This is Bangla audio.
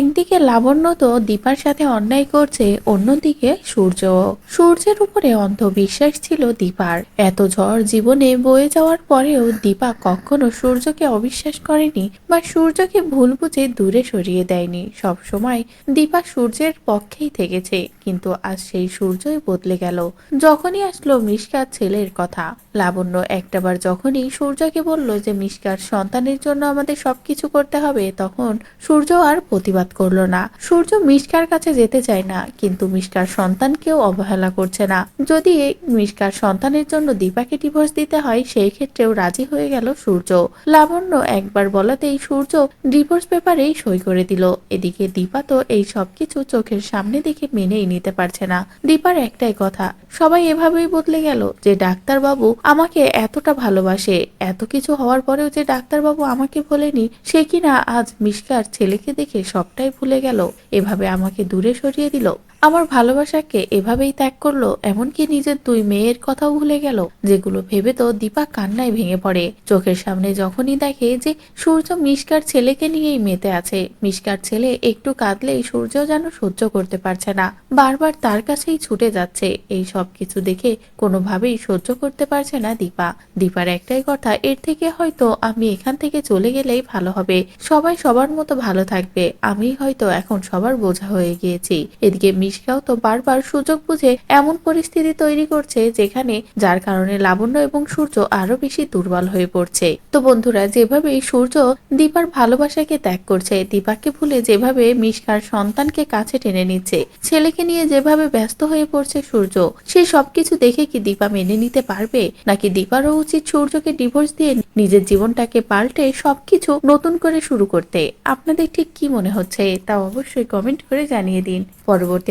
একদিকে লাবণ্য তো দীপার সাথে অন্যায় করছে, অন্যদিকে সূর্য। সূর্যের উপরে অন্ধবিশ্বাস ছিল দীপার। এত ঝড় জীবনে বয়ে যাওয়ার পরেও দীপা কখনো সূর্যকে অবিশ্বাস করেনি বা সূর্যকে ভুল বুঝে দূরে সরিয়ে দেয়নি। সব সময় দীপা সূর্যের পক্ষেই থেকেছে, কিন্তু আজ সেই সূর্যই বদলে গেল। যখনই আসলো মিশকার ছেলের কথা। লাবণ্য একটাবার যখনই সূর্যকে বলল যে, মিশকার, সন্তানের জন্য আমাদের সবকিছু করতে হবে, তখন সূর্য আর প্রতিবাদ করল না। সূর্য মিশকার কাছে যেতে চায় না, কিন্তু মিশকার সন্তানকেও অবহেলা করছে না। যদি মিশকার সন্তানের জন্য দীপাকে ডিভোর্স দিতে হয়, সেই ক্ষেত্রেও রাজি হয়ে গেল সূর্য। লাবণ্য একবার বলাতেই সূর্য ডিভোর্স পেপারেই সই করে দিল। এদিকে দীপা তো এই সবকিছু চোখের সামনে দেখে মেনেই নিতে পারছে না। দীপার একটাই কথা, সবাই এভাবেই বদলে গেল যে, ডাক্তারবাবু আমাকে এতটা ভালোবাসে, এত কিছু হওয়ার পরেও যে ডাক্তারবাবু আমাকে বলেনি সে কিনা আজ মিশকার ছেলেকে দেখে সবটাই ভুলে গেল। এভাবে আমাকে দূরে সরিয়ে দিল। আমার ভালোবাসাকে এভাবেই ত্যাগ করল, এমনকি নিজের দুই মেয়ের কথাও ভুলে গেল, যেগুলো ভেবে তো দীপা কান্নায় ভেঙে পড়ে। চোখের সামনে যখনই দেখে যে সূর্য মিশকার ছেলেকে নিয়েই মেতে আছে, মিশকার ছেলে একটু কাঁদলেই সূর্য যেন সহ্য করতে পারছে না। বারবার তার কাছেই ছুটে যাচ্ছে, এই সব কিছু দেখে কোনোভাবেই সহ্য করতে পারছে না দীপা। দীপার একটাই কথা, এর থেকে হয়তো আমি এখান থেকে চলে গেলেই ভালো হবে, সবাই সবার মতো ভালো থাকবে আমি হয়তো এখন সবার বোঝা হয়ে গিয়েছি। এদিকে মিশকাও তো বারবার সুযোগ বুঝে এমন পরিস্থিতি তৈরি করছে যেখানে যার কারণে লাবণ্য এবং সূর্য আরও বেশি দুর্বল হয়ে পড়ছে। তো বন্ধুরা, যেভাবে সূর্য দীপার ভালোবাসাকে ত্যাগ করছে, দীপাকে ভুলে যেভাবে মিশকার সন্তানকে কাছে টেনে নিচ্ছে, ছেলেকে নিয়ে যেভাবে ব্যস্ত হয়ে পড়ছে সূর্য, সে সবকিছু দেখে কি দীপা মেনে নিতে পারবে? নাকি দীপারও উচিত সূর্যকে ডিভোর্স দিয়ে নিজের জীবনটাকে পাল্টে সবকিছু নতুন করে শুরু করতে? আপনাদের ঠিক কি মনে হচ্ছে? তা অবশ্যই কমেন্ট করে জানিয়ে দিন। পরবর্তী